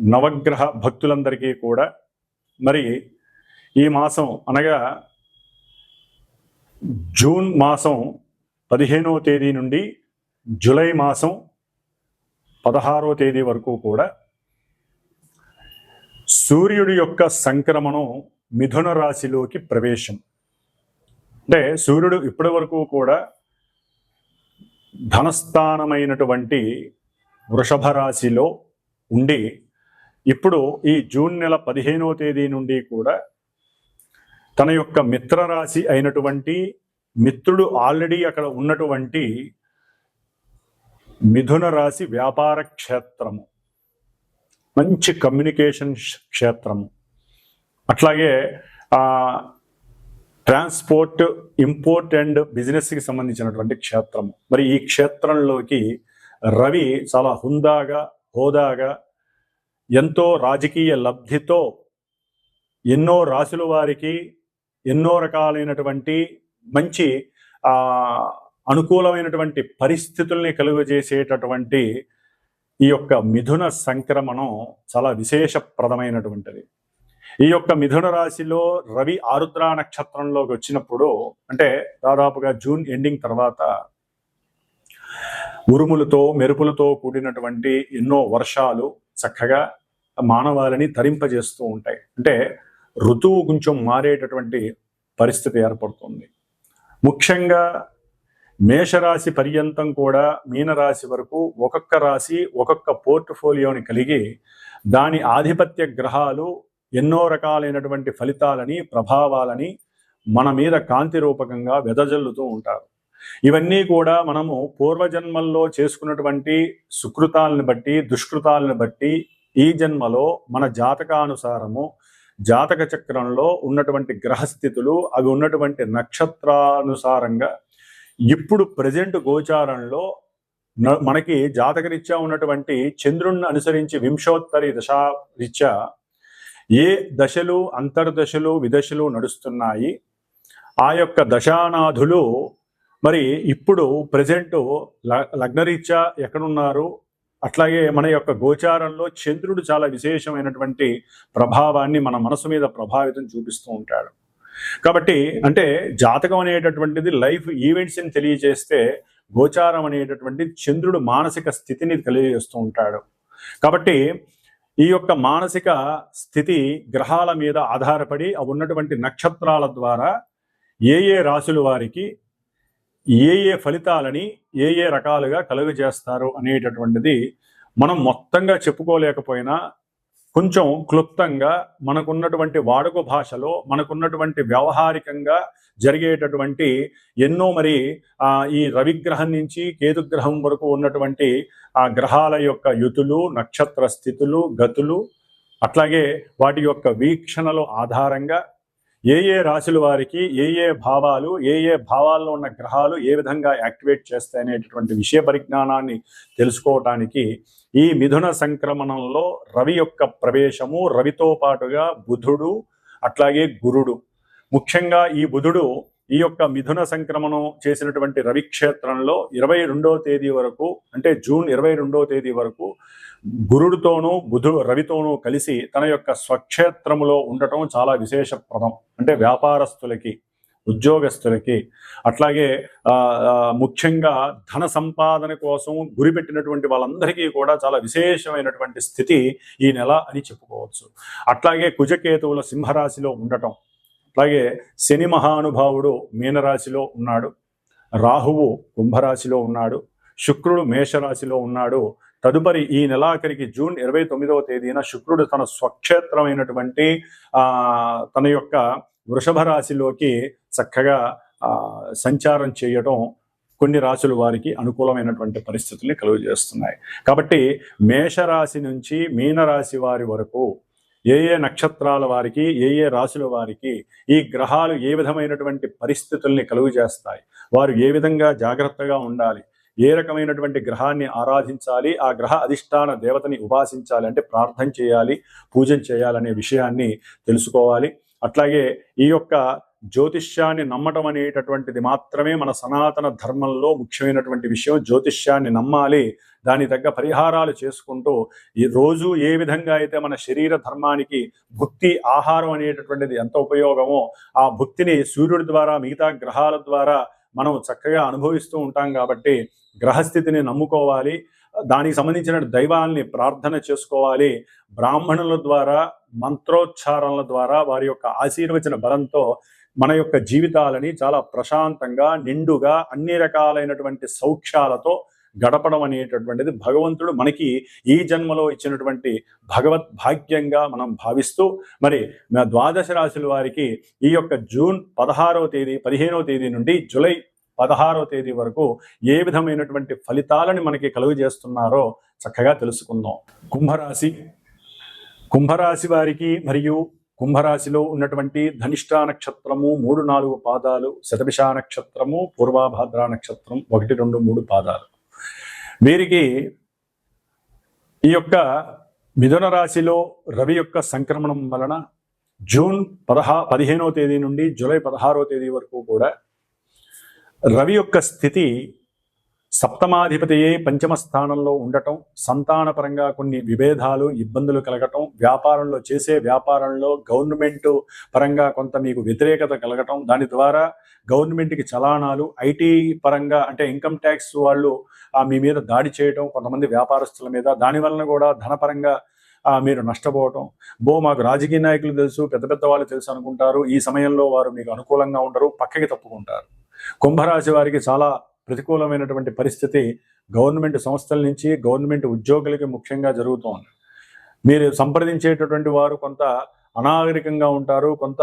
నవగ్రహ భక్తులందరికీ కూడా మరి ఈ మాసం అనగా జూన్ మాసం పదిహేనవ తేదీ నుండి జూలై మాసం పదహారో తేదీ వరకు కూడా సూర్యుడి యొక్క సంక్రమణం మిథున రాశిలోకి ప్రవేశం. అంటే సూర్యుడు ఇప్పటి వరకు కూడా ధనస్థానమైనటువంటి వృషభ రాశిలో ఉండి ఇప్పుడు ఈ జూన్ నెల పదిహేనవ తేదీ నుండి కూడా తన యొక్క మిత్రరాశి అయినటువంటి మిత్రుడు ఆల్రెడీ అక్కడ ఉన్నటువంటి మిథున రాశి వ్యాపార క్షేత్రము. మంచి కమ్యూనికేషన్ క్షేత్రము. అట్లాగే ట్రాన్స్పోర్ట్ ఇంపోర్ట్ అండ్ బిజినెస్కి సంబంధించినటువంటి క్షేత్రము. మరి ఈ క్షేత్రంలోకి రవి చాలా హుందాగా హోదాగా ఎంతో రాజకీయ లబ్ధితో ఎన్నో రాసుల వారికి ఎన్నో రకాలైనటువంటి మంచి అనుకూలమైనటువంటి పరిస్థితుల్ని కలుగజేసేటటువంటి ఈ యొక్క మిథున సంక్రమణం చాలా విశేషప్రదమైనటువంటిది. ఈ యొక్క మిథున రాశిలో రవి ఆరుద్ర నక్షత్రంలోకి వచ్చినప్పుడు అంటే దాదాపుగా జూన్ ఎండింగ్ తర్వాత ఉరుములతో మెరుపులతో కూడినటువంటి ఎన్నో వర్షాలు చక్కగా మానవాళిని తరింపజేస్తూ ఉంటాయి. అంటే ఋతువు కొంచెం మారేటటువంటి పరిస్థితి ఏర్పడుతుంది. ముఖ్యంగా మేషరాశి పర్యంతం కూడా మీనరాశి వరకు ఒక్కొక్క రాశి ఒక్కొక్క పోర్ట్ఫోలియోని కలిగి దాని ఆధిపత్య గ్రహాలు ఎన్నో రకాలైనటువంటి ఫలితాలని ప్రభావాలని మన మీద కాంతి రూపకంగా వెదజల్లుతూ ఉంటారు. ఇవన్నీ కూడా మనము పూర్వజన్మల్లో చేసుకున్నటువంటి సుకృతాలను బట్టి దుష్కృతాలను బట్టి ఈ జన్మలో మన జాతకానుసారము జాతక చక్రంలో ఉన్నటువంటి గ్రహస్థితులు అవి ఉన్నటువంటి నక్షత్రానుసారంగా ఇప్పుడు ప్రజెంట్ గోచారంలో మనకి జాతకరీత్యా ఉన్నటువంటి చంద్రుణ్ణి అనుసరించి వింశోత్తరి దశా రీత్యా ఏ దశలు అంతర్దశలు విదశలు నడుస్తున్నాయి ఆ యొక్క దశానాథులు మరి ఇప్పుడు ప్రజెంట్ లగ్నరీత్యా ఎక్కడున్నారు? అట్లాగే మన యొక్క గోచారంలో చంద్రుడు చాలా విశేషమైనటువంటి ప్రభావాన్ని మన మనసు మీద ప్రభావితం చూపిస్తూ ఉంటాడు. కాబట్టి అంటే జాతకం అనేటటువంటిది లైఫ్ ఈవెంట్స్ని తెలియజేస్తే గోచారం అనేటటువంటి చంద్రుడు మానసిక స్థితిని తెలియజేస్తూ ఉంటాడు. కాబట్టి ఈ యొక్క మానసిక స్థితి గ్రహాల మీద ఆధారపడి ఉన్నటువంటి నక్షత్రాల ద్వారా ఏ ఏ రాశుల వారికి ఏ ఏ ఫలితాలని ఏ ఏ రకాలుగా కలుగజేస్తారు అనేటటువంటిది మనం మొత్తంగా చెప్పుకోలేకపోయినా కొంచెం క్లుప్తంగా మనకున్నటువంటి వాడుక భాషలో మనకున్నటువంటి వ్యవహారికంగా జరిగేటటువంటి ఎన్నో మరి ఈ రవిగ్రహం నుంచి కేతుగ్రహం వరకు ఉన్నటువంటి ఆ గ్రహాల యొక్క యుతులు నక్షత్ర స్థితులు గతులు అట్లాగే వాటి యొక్క వీక్షణల ఆధారంగా ఏ ఏ రాశుల వారికి ఏ ఏ భావాలు ఏ ఏ భావాల్లో ఉన్న గ్రహాలు ఏ విధంగా యాక్టివేట్ చేస్తాయి అనేటటువంటి విషయ పరిజ్ఞానాన్ని తెలుసుకోవటానికి ఈ మిథున సంక్రమణంలో రవి యొక్క ప్రవేశము రవితో పాటుగా బుధుడు అట్లాగే గురుడు. ముఖ్యంగా ఈ బుధుడు ఈ యొక్క మిథున సంక్రమణం చేసినటువంటి రవి క్షేత్రంలో ఇరవై రెండవ తేదీ వరకు అంటే జూన్ ఇరవై రెండవ తేదీ వరకు గురుడితోనూ బుధు రవితోనూ కలిసి తన యొక్క స్వక్షేత్రములో ఉండటం చాలా విశేషప్రదం. అంటే వ్యాపారస్తులకి ఉద్యోగస్తులకి అట్లాగే ఆ, ముఖ్యంగా ధన సంపాదన కోసం గురి పెట్టినటువంటి వాళ్ళందరికీ కూడా చాలా విశేషమైనటువంటి స్థితి ఈ నెల అని చెప్పుకోవచ్చు. అట్లాగే కుజకేతువుల సింహరాశిలో ఉండటం అలాగే శని మహానుభావుడు మీనరాశిలో ఉన్నాడు. రాహువు కుంభరాశిలో ఉన్నాడు. శుక్రుడు మేషరాశిలో ఉన్నాడు. తదుపరి ఈ నెలాఖరికి జూన్ ఇరవై తొమ్మిదవ తేదీన శుక్రుడు తన స్వక్షేత్రమైనటువంటి తన యొక్క వృషభ రాశిలోకి చక్కగా సంచారం చేయటం కొన్ని రాశుల వారికి అనుకూలమైనటువంటి పరిస్థితుల్ని కలుగు చేస్తున్నాయి కాబట్టి మేషరాశి నుంచి మీనరాశి వారి వరకు ఏ ఏ నక్షత్రాల వారికి ఏ ఏ రాశుల వారికి ఈ గ్రహాలు ఏ విధమైనటువంటి పరిస్థితుల్ని కలుగు చేస్తాయి? వారు ఏ విధంగా జాగ్రత్తగా ఉండాలి? ఏ రకమైనటువంటి గ్రహాన్ని ఆరాధించాలి? ఆ గ్రహ అధిష్టాన దేవతని ఉపాసించాలి అంటే ప్రార్థన చేయాలి పూజ చేయాలనే విషయాన్ని తెలుసుకోవాలి. అట్లాగే ఈ యొక్క జ్యోతిష్యాన్ని నమ్మటం అనేటటువంటిది మాత్రమే మన సనాతన ధర్మంలో ముఖ్యమైనటువంటి విషయం. జ్యోతిష్యాన్ని నమ్మాలి దాని తగ్గ పరిహారాలు చేసుకుంటూ ఈ రోజు ఏ విధంగా అయితే మన శరీర ధర్మానికి భుక్తి ఆహారం అనేటటువంటిది ఎంత ఉపయోగమో ఆ భుక్తిని సూర్యుడి ద్వారా మిగతా గ్రహాల ద్వారా మనం చక్కగా అనుభవిస్తూ ఉంటాం కాబట్టి గ్రహస్థితిని నమ్ముకోవాలి. దానికి సంబంధించిన దైవాల్ని ప్రార్థన చేసుకోవాలి. బ్రాహ్మణుల ద్వారా మంత్రోచ్చారణల ద్వారా వారి యొక్క ఆశీర్వచన బలంతో మన యొక్క జీవితాలని చాలా ప్రశాంతంగా నిండుగా అన్ని రకాలైనటువంటి సౌఖ్యాలతో గడపడం అనేటటువంటిది భగవంతుడు మనకి ఈ జన్మలో ఇచ్చినటువంటి భగవత్ భాగ్యంగా మనం భావిస్తూ మరి ద్వాదశ రాశుల వారికి ఈ యొక్క జూన్ పదహారవ తేదీ పదిహేనవ తేదీ నుండి జూలై పదహారవ తేదీ వరకు ఏ విధమైనటువంటి ఫలితాలని మనకి కలుగు చేస్తున్నారో చక్కగా తెలుసుకుందాం. కుంభరాశి. కుంభరాశి వారికి మరియు కుంభరాశిలో ఉన్నటువంటి ధనిష్టా నక్షత్రము మూడు నాలుగు పాదాలు శతభిష నక్షత్రము పూర్వాభాద్ర నక్షత్రం ఒకటి రెండు మూడు పాదాలు. వీరికి ఈ యొక్క మిథున రాశిలో రవి యొక్క సంక్రమణం వలన జూన్ పదహా పదిహేనో తేదీ నుండి జూలై పదహారో తేదీ వరకు కూడా రవి యొక్క స్థితి సప్తమాధిపతియే పంచమ స్థానంలో ఉండటం సంతానపరంగా కొన్ని విభేదాలు ఇబ్బందులు కలగటం వ్యాపారంలో చేసే వ్యాపారంలో గవర్నమెంట్ పరంగా కొంత మీకు వ్యతిరేకత కలగటం దాని ద్వారా గవర్నమెంట్కి చలానాలు ఐటీ పరంగా అంటే ఇన్కమ్ ట్యాక్స్ వాళ్ళు మీ మీద దాడి చేయటం కొంతమంది వ్యాపారస్తుల మీద దాని వలన కూడా ధనపరంగా మీరు నష్టపోవటం. బో మాకు రాజకీయ నాయకులు తెలుసు పెద్ద పెద్ద వాళ్ళు తెలుసు అనుకుంటారు ఈ సమయంలో వారు మీకు అనుకూలంగా ఉండరు పక్కకి తప్పుకుంటారు. కుంభరాశి వారికి చాలా ప్రతికూలమైనటువంటి పరిస్థితి గవర్నమెంట్ సంస్థల నుంచి గవర్నమెంట్ ఉద్యోగులకి ముఖ్యంగా జరుగుతోంది. మీరు సంప్రదించేటటువంటి వారు కొంత అనాగరికంగా ఉంటారు కొంత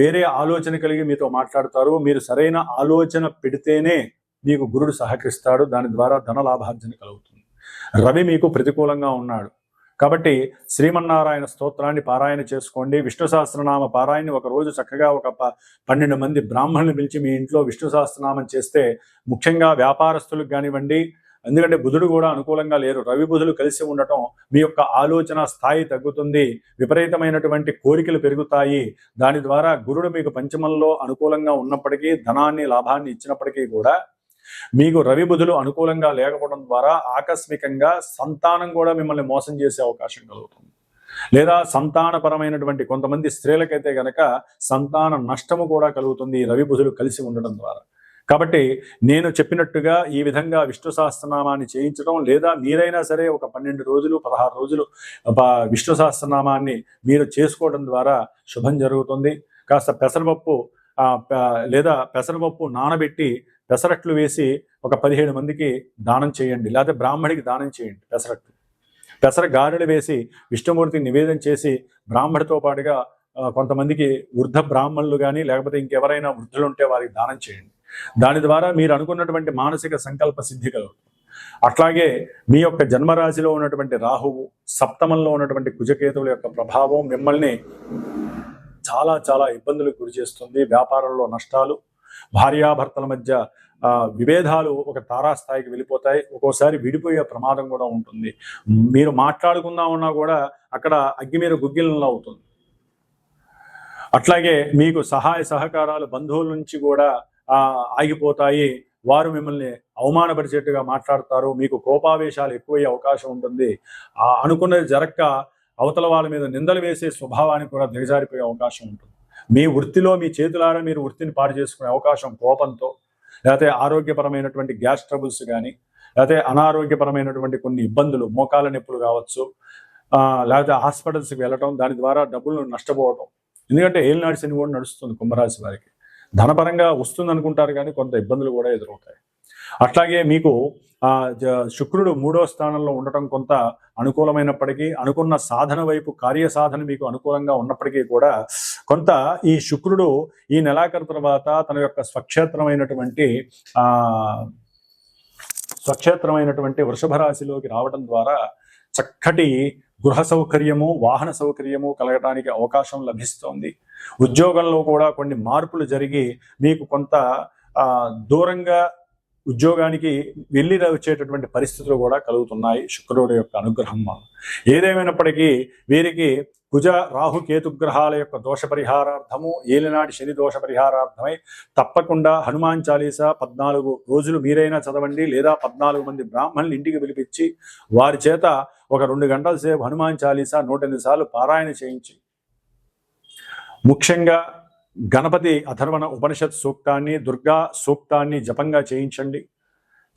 వేరే ఆలోచన కలిగి మీతో మాట్లాడతారు. మీరు సరైన ఆలోచన పెడితేనే మీకు గురుడు సహకరిస్తాడు. దాని ద్వారా ధన లాభార్జన కలుగుతుంది. రవి మీకు ప్రతికూలంగా ఉన్నాడు. కాబట్టి శ్రీమన్నారాయణ స్తోత్రాన్ని పారాయణ చేసుకోండి. విష్ణు సహస్రనామ పారాయణ ఒక రోజు చక్కగా ఒక ప- పన్నెండు మంది బ్రాహ్మణులు పిలిచి మీ ఇంట్లో విష్ణు సహస్రనామం చేస్తే ముఖ్యంగా వ్యాపారస్తులకు కానివ్వండి ఎందుకంటే బుధుడు కూడా అనుకూలంగా లేరు. రవి బుధులు కలిసి ఉండటం మీ యొక్క ఆలోచన స్థాయి తగ్గుతుంది. విపరీతమైనటువంటి కోరికలు పెరుగుతాయి. దాని ద్వారా గురుడు మీకు పంచమంలో అనుకూలంగా ఉన్నప్పటికీ ధనాన్ని లాభాన్ని ఇచ్చినప్పటికీ కూడా మీకు రవి బుధులు అనుకూలంగా లేకపోవడం ద్వారా ఆకస్మికంగా సంతానం కూడా మిమ్మల్ని మోసం చేసే అవకాశం కలుగుతుంది. లేదా సంతానపరమైనటువంటి కొంతమంది స్త్రీలకైతే గనక సంతాన నష్టము కూడా కలుగుతుంది రవి బుధులు కలిసి ఉండడం ద్వారా. కాబట్టి నేను చెప్పినట్టుగా ఈ విధంగా విష్ణు సహస్రనామాన్ని చేయించడం లేదా మీరైనా సరే ఒక పన్నెండు రోజులు పదహారు రోజులు విష్ణు సహస్రనామాన్ని మీరు చేసుకోవడం ద్వారా శుభం జరుగుతుంది. కాస్త పెసరపప్పు లేదా పెసరపప్పు నానబెట్టి పెసరట్లు వేసి ఒక పదిహేడు మందికి దానం చేయండి. లేకపోతే బ్రాహ్మడికి దానం చేయండి పెసరట్లు పెసర గారెలు వేసి విష్ణుమూర్తికి నివేదన చేసి బ్రాహ్మడితో పాటుగా కొంతమందికి వృద్ధ బ్రాహ్మణులు కానీ లేకపోతే ఇంకెవరైనా వృద్ధులు ఉంటే వారికి దానం చేయండి. దాని ద్వారా మీరు అనుకున్నటువంటి మానసిక సంకల్ప సిద్ధి కలుగుతుంది అట్లాగే మీ యొక్క జన్మరాశిలో ఉన్నటువంటి రాహువు సప్తమంలో ఉన్నటువంటి కుజకేతువుల యొక్క ప్రభావం మిమ్మల్ని చాలా చాలా ఇబ్బందులకు గురి చేస్తుంది. వ్యాపారంలో నష్టాలు భార్యాభర్తల మధ్య ఆ, విభేదాలు ఒక తారాస్థాయికి వెళ్ళిపోతాయి. ఒక్కోసారి విడిపోయే ప్రమాదం కూడా ఉంటుంది. మీరు మాట్లాడుకుందాం ఉన్నా కూడా అక్కడ అగ్గి మీద గుగ్గిలంలో అవుతుంది. అట్లాగే మీకు సహాయ సహకారాలు బంధువుల నుంచి కూడా ఆగిపోతాయి. వారు మిమ్మల్ని అవమానపరిచేట్టుగా మాట్లాడతారు. మీకు కోపావేశాలు ఎక్కువయ్యే అవకాశం ఉంటుంది. ఆ అనుకున్నది జరక్క అవతల వాళ్ళ మీద నిందలు వేసే స్వభావానికి కూడా దిగజారిపోయే అవకాశం ఉంటుంది. మీ వృత్తిలో మీ చేతులారా మీరు వృత్తిని పాడు చేసుకునే అవకాశం కోపంతో లేకపోతే ఆరోగ్యపరమైనటువంటి గ్యాస్ ట్రబుల్స్ కానీ లేకపోతే అనారోగ్యపరమైనటువంటి కొన్ని ఇబ్బందులు మోకాల నొప్పులు కావచ్చు లేకపోతే హాస్పిటల్స్కి వెళ్ళటం దాని ద్వారా డబ్బులు నష్టపోవటం. ఎందుకంటే ఏలినాడు శని కూడా నడుస్తుంది కుంభరాశి వారికి. ధనపరంగా వస్తుంది అనుకుంటారు కానీ కొంత ఇబ్బందులు కూడా ఎదురవుతాయి. అట్లాగే మీకు జ- శుక్రుడు మూడో స్థానంలో ఉండటం కొంత అనుకూలమైనప్పటికీ అనుకున్న సాధన వైపు కార్య సాధన మీకు అనుకూలంగా ఉన్నప్పటికీ కూడా కొంత ఈ శుక్రుడు ఈ నెలాఖరు తర్వాత తన యొక్క స్వక్షేత్రమైనటువంటి ఆ స్వక్షేత్రమైనటువంటి వృషభ రాశిలోకి రావడం ద్వారా చక్కటి గృహ సౌకర్యము వాహన సౌకర్యము కలగడానికి అవకాశం లభిస్తోంది. ఉద్యోగంలో కూడా కొన్ని మార్పులు జరిగి మీకు కొంత దూరంగా ఉద్యోగానికి వెళ్ళి వచ్చేటటువంటి పరిస్థితులు కూడా కలుగుతున్నాయి శుక్రుడు యొక్క అనుగ్రహం వల్ల. ఏదేమైనప్పటికీ వీరికి కుజ రాహు కేతు యొక్క దోష పరిహారార్థము ఏలినాటి శని దోష పరిహారార్థమై తప్పకుండా హనుమాన్ చాలీసా పద్నాలుగు రోజులు మీరైనా చదవండి లేదా పద్నాలుగు మంది బ్రాహ్మణులు ఇంటికి పిలిపించి వారి చేత ఒక రెండు గంటల సేపు హనుమాన్ చాలీసా నూట సార్లు పారాయణ చేయించి ముఖ్యంగా గణపతి అథర్వణ ఉపనిషత్ సూక్తాన్ని దుర్గా సూక్తాన్ని జపంగా చేయించండి.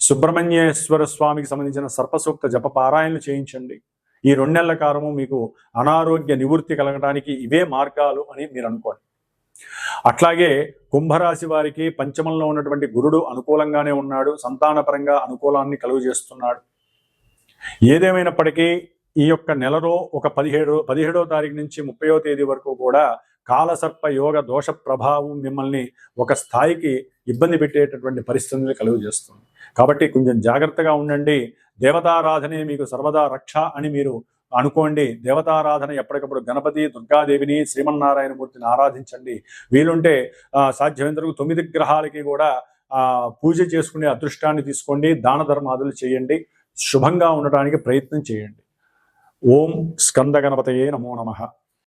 సుబ్రహ్మణ్యేశ్వర స్వామికి సంబంధించిన సర్పసూక్త జప పారాయణలు చేయించండి. ఈ రెండు నెలల కాలము మీకు అనారోగ్య నివృత్తి కలగడానికి ఇవే మార్గాలు అని మీరు అనుకోండి. అట్లాగే కుంభరాశి వారికి పంచమంలో ఉన్నటువంటి గురుడు అనుకూలంగానే ఉన్నాడు సంతానపరంగా అనుకూలాన్ని కలుగు చేస్తున్నాడు. ఏదేమైనప్పటికీ ఈ యొక్క నెలలో ఒక పదిహేడు పదిహేడో తారీఖు నుంచి ముప్పయో తేదీ వరకు కూడా కాలసర్ప యోగ దోష ప్రభావం మిమ్మల్ని ఒక స్థాయికి ఇబ్బంది పెట్టేటటువంటి పరిస్థితులు కలుగు చేస్తుంది. కాబట్టి కొంచెం జాగ్రత్తగా ఉండండి. దేవతారాధనే మీకు సర్వదా రక్ష అని మీరు అనుకోండి. దేవతారాధన ఎప్పటికప్పుడు గణపతి దుర్గాదేవిని శ్రీమన్నారాయణమూర్తిని ఆరాధించండి. వీలుంటే ఆ, తొమ్మిది గ్రహాలకి కూడా పూజ చేసుకునే అదృష్టాన్ని తీసుకోండి. దాన ధర్మాదులు చేయండి. శుభంగా ఉండటానికి ప్రయత్నం చేయండి. ఓం స్కంద గణపతయే నమో నమః.